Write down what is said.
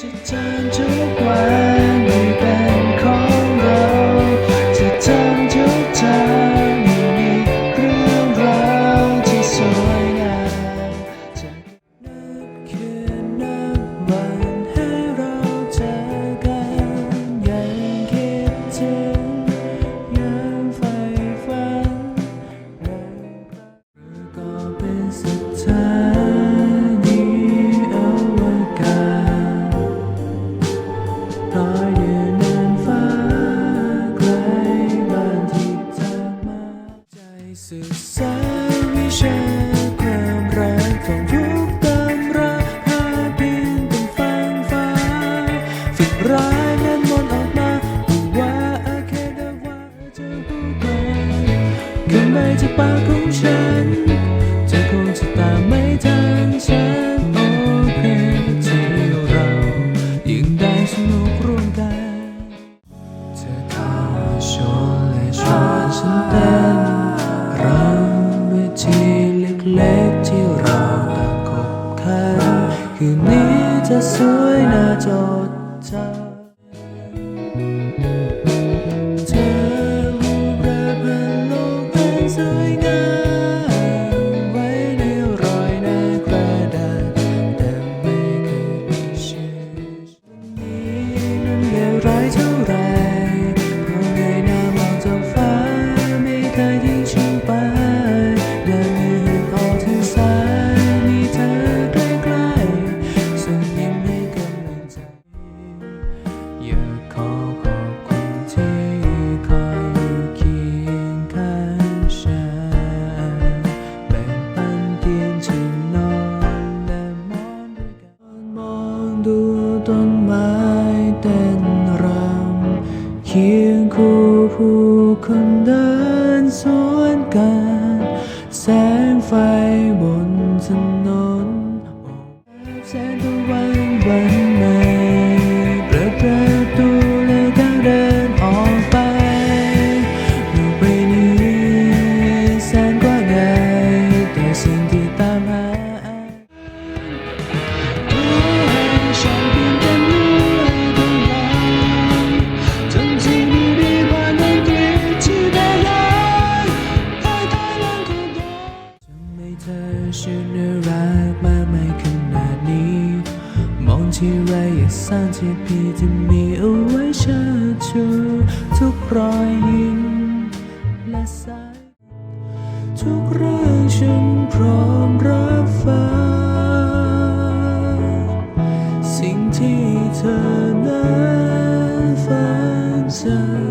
จะ ขึ้นไปากของฉัน เธอคงจะตามไม่ทันฉัน โอเคที่เรายังได้สนุกร่วมกัน เธอเข้ามาชวนและชวนฉันเต้นรำเวทีเล็กๆที่เราต่างคบคันคืนนี้จะสวยน่าจดจำ เป็ ดูต้นไม้เต้นรำเคียงคู่ผู้คนเดินสวนกัน แสงไฟบนถนนแสงตะวันวันใหม่ประตูและ เธอช่นรักมากมายขนาดนี้ มองที่ไรอยากสร้างที่พี่จะมีเอาไว้เชิดชูทุกรอยยิ้มและสายทุกเรื่องฉันพร้อมรับฟังสิ่งที่เธอนั้นฝันใจ